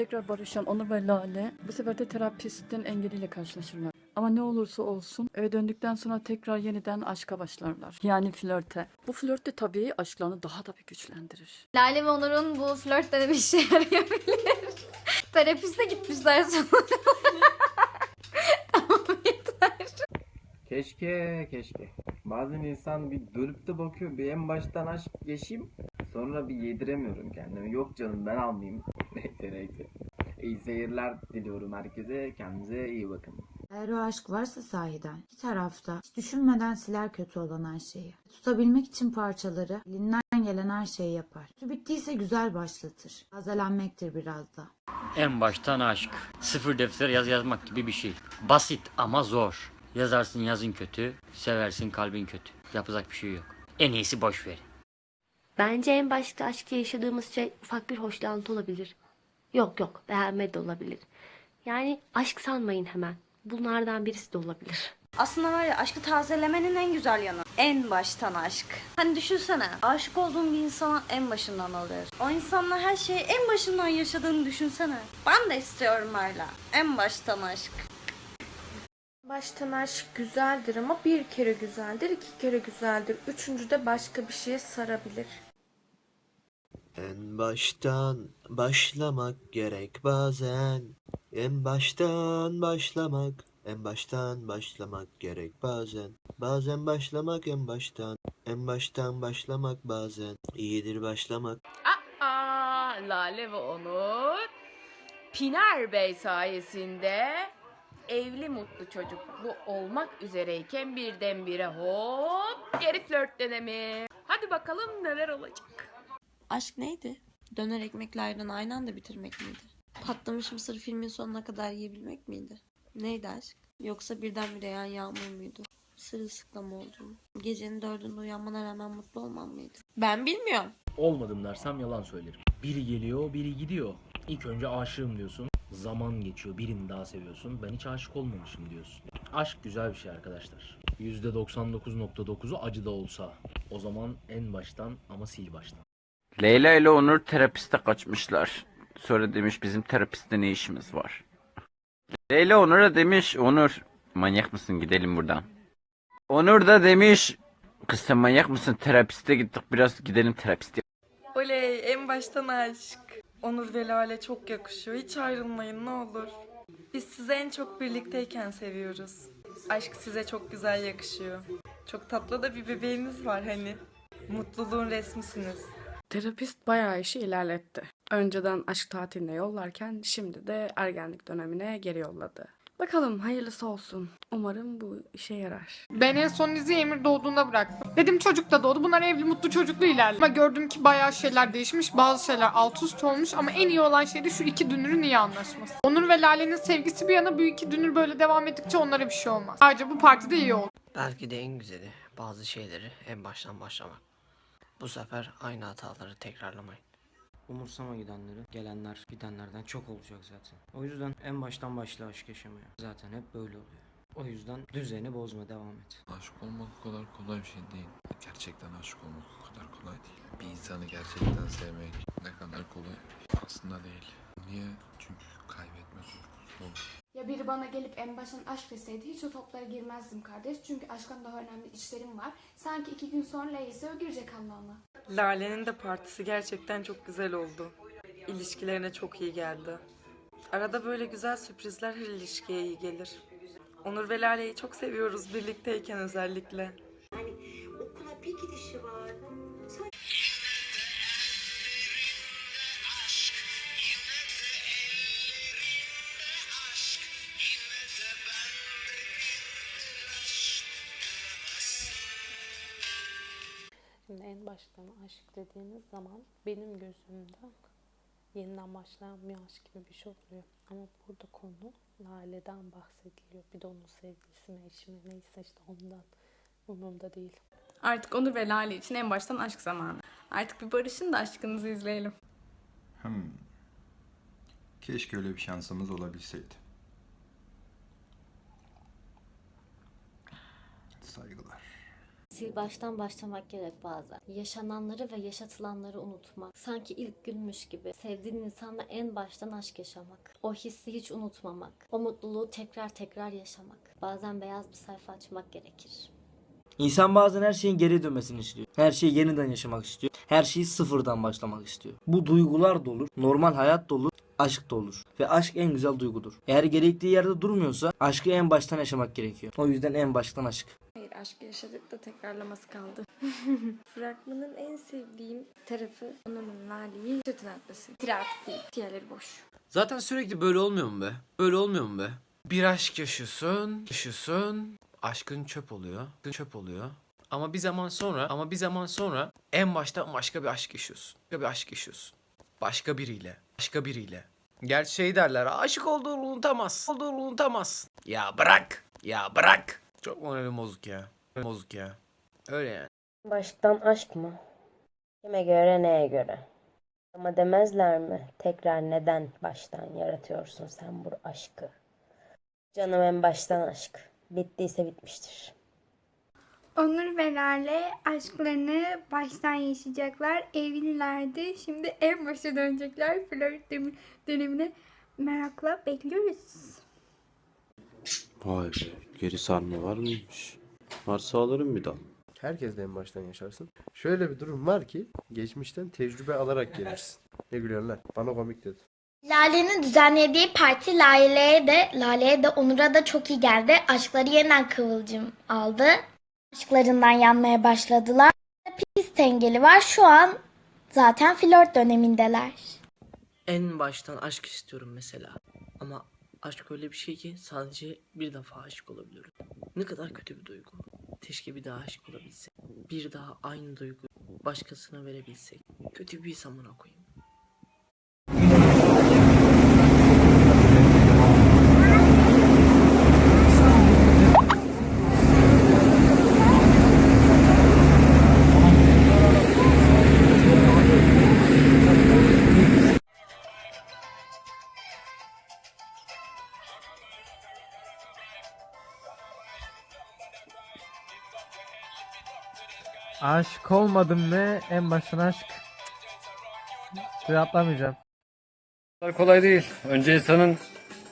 Tekrar barışan Onur ve Lale bu sefer de terapistin engeliyle karşılaşırlar. Ama ne olursa olsun eve döndükten sonra tekrar yeniden aşka başlarlar. Yani flörte. Bu flört de tabii aşklarını daha da bir güçlendirir. Lale ve Onur'un bu flörtte de bir işe yarayabilir. Terapiste gitmişler sonra. tamam yeter. Keşke, keşke. Bazen insan bir dönüp de bakıyor. Bir en baştan aşk yaşayayım. Sonra bir yediremiyorum kendimi. Yok canım ben almayayım. Neyse neyse. İyi seyirler diliyorum herkese. Kendinize iyi bakın. Eğer o aşk varsa sahiden iki tarafta hiç düşünmeden siler kötü olan her şeyi. Tutabilmek için parçaları elinden gelen her şeyi yapar. Kötü bittiyse güzel başlatır. Tazelenmektir biraz da. En baştan aşk. Sıfır defter yaz yazmak gibi bir şey. Basit ama zor. Yazarsın yazın kötü, seversin kalbin kötü. Yapacak bir şey yok. En iyisi boş ver. Bence en başta aşkı yaşadığımız şey ufak bir hoşlantı olabilir. Yok yok beğenme de olabilir. Yani aşk sanmayın hemen. Bunlardan birisi de olabilir. Aslında var ya aşkı tazelemenin en güzel yanı. En baştan aşk. Hani düşünsene aşık olduğun bir insana en başından alıyorsun. O insanla her şeyi en başından yaşadığını düşünsene. Ben de istiyorum öyle. En baştan aşk. Baştan aşk güzeldir ama bir kere güzeldir, iki kere güzeldir. Üçüncüde başka bir şeye sarabilir. En baştan başlamak gerek bazen. En baştan başlamak, en baştan başlamak gerek bazen. Bazen başlamak en baştan, en baştan başlamak bazen. İyidir başlamak. Aa, Lale ve Onur Piner Bey sayesinde evli mutlu çocuklu olmak üzereyken birdenbire hop geri flört dönemi. Hadi bakalım neler olacak. Aşk neydi? Döner ekmeklerden aynı anda bitirmek miydi? Patlamış mısır filmin sonuna kadar yiyebilmek miydi? Neydi aşk? Yoksa birdenbire yağan yağmur muydu? Sırılsıklam olduğunu. Gecenin dördünde uyanmana rağmen mutlu olmam mıydı? Ben bilmiyorum. Olmadım dersem yalan söylerim. Biri geliyor, biri gidiyor. İlk önce aşığım diyorsun. Zaman geçiyor, birini daha seviyorsun. Ben hiç aşık olmamışım diyorsun. Aşk güzel bir şey arkadaşlar. %99.9'u acı da olsa. O zaman en baştan ama sil baştan. Leyla ile Onur terapiste kaçmışlar. Sonra demiş bizim terapiste ne işimiz var. Leyla Onur'a demiş Onur manyak mısın gidelim buradan. Onur da demiş kız sen manyak mısın terapiste gittik biraz gidelim terapiste. Oley en baştan aşk. Onur ve Lale çok yakışıyor. Hiç ayrılmayın ne olur. Biz sizi en çok birlikteyken seviyoruz. Aşk size çok güzel yakışıyor. Çok tatlı da bir bebeğiniz var hani. Mutluluğun resmisiniz. Terapist bayağı işi ilerletti. Önceden aşk tatiline yollarken şimdi de ergenlik dönemine geri yolladı. Bakalım hayırlısı olsun. Umarım bu işe yarar. Ben en son diziyi Emir doğduğunda bıraktım. Dedim çocuk da doğdu. Bunlar evli mutlu çocuklu ilerliyor. Ama gördüm ki bayağı şeyler değişmiş. Bazı şeyler alt üst olmuş. Ama en iyi olan şey de şu iki dünürün iyi anlaşması. Onur ve Lale'nin sevgisi bir yana bu iki dünür böyle devam ettikçe onlara bir şey olmaz. Ayrıca bu partide iyi oldu. Belki de en güzeli bazı şeyleri en baştan başlamak. Bu sefer aynı hataları tekrarlamayın. Umursama gidenleri, gelenler, gidenlerden çok olacak zaten. O yüzden en baştan başla aşk yaşamaya. Zaten hep böyle oluyor. O yüzden düzeni bozma devam et. Aşık olmak o kadar kolay bir şey değil. Gerçekten aşık olmak o kadar kolay değil. Bir insanı gerçekten sevmek ne kadar kolay aslında değil. Niye? Çünkü kaybetmek zor. Ya biri bana gelip en baştan aşk deseydi hiç o toplara girmezdim kardeş. Çünkü aşktan daha önemli işlerim var. Sanki iki gün sonra ise o girecek Allah. Lale'nin de partisi gerçekten çok güzel oldu. İlişkilerine çok iyi geldi. Arada böyle güzel sürprizler her ilişkiye iyi gelir. Onur ve Lale'yi çok seviyoruz birlikteyken özellikle. Okula bir gidişi var. Şimdi en baştan aşk dediğiniz zaman benim gözümde yeniden başlayan bir aşk gibi bir şey oluyor. Ama burada konu Lale'den bahsediliyor. Bir de onun sevgilisi mi eşi mi neyse işte ondan umurumda değil. Artık Onur ve Lale için en baştan aşk zamanı. Artık bir barışın da aşkınızı izleyelim. Hmm. Keşke öyle bir şansımız olabilseydi. Sil baştan başlamak gerek bazen. Yaşananları ve yaşatılanları unutmak. Sanki ilk günmüş gibi. Sevdiğin insanla en baştan aşk yaşamak. O hissi hiç unutmamak. O mutluluğu tekrar tekrar yaşamak. Bazen beyaz bir sayfa açmak gerekir. İnsan bazen her şeyin geri dönmesini istiyor. Her şeyi yeniden yaşamak istiyor. Her şeyi sıfırdan başlamak istiyor. Bu duygular da. Normal hayat da. Aşk da olur. Ve aşk en güzel duygudur. Eğer gerektiği yerde durmuyorsa aşkı en baştan yaşamak gerekiyor. O yüzden en baştan aşk. Aşkı yaşadık da tekrarlaması kaldı. Fragmanın en sevdiğim tarafı Onur'un Lale'yi sırtına atması. Tirat değil. Diğerleri boş. Zaten sürekli böyle olmuyor mu be? Böyle olmuyor mu be? Bir aşk yaşıyorsun, yaşıyorsun. Aşkın çöp oluyor. Çöp oluyor. Ama bir zaman sonra, ama bir zaman sonra en başta başka bir aşk yaşıyorsun. Başka bir aşk yaşıyorsun. Başka biriyle. Başka biriyle. Gerçi şey derler, aşık olduğunu unutamaz. Olduğunu unutamaz. Ya bırak. Ya bırak. Çok moralim bozuk ya. Bozuk ya. Öyle yani. Baştan aşk mı? Kime göre neye göre? Ama demezler mi? Tekrar neden baştan yaratıyorsun sen bu aşkı? Canım en baştan aşk. Bittiyse bitmiştir. Onur ve Lale aşklarını baştan yaşayacaklar. Evlilerdi. Şimdi en başa dönecekler. Flört dönem- dönemine merakla bekliyoruz. Vay be. Geri sarma var mıymış? Varsa alırım bir dal. Herkes de en baştan yaşarsın. Şöyle bir durum var ki geçmişten tecrübe alarak gelirsin. Ne gülüyorsun lan? Bana komik dedi. Lale'nin düzenlediği parti Lale'ye de Lale'ye de Onur'a da çok iyi geldi. Aşkları yeniden kıvılcım aldı. Aşklarından yanmaya başladılar. Pist engeli var. Şu an zaten flört dönemindeler. En baştan aşk istiyorum mesela. Ama aşk öyle bir şey ki sadece bir defa aşık olabiliyorum. Ne kadar kötü bir duygu. Keşke bir daha aşık olabilsek. Bir daha aynı duygu başkasına verebilsek. Kötü bir samına koyayım. Aşık olmadım mı en baştan aşk. Suya atlamayacağım. Kolay değil. Önce insanın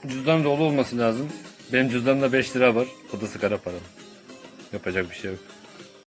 cüzdanı dolu olması lazım. Benim cüzdanımda 5 lira var. O da sigara param. Yapacak bir şey yok.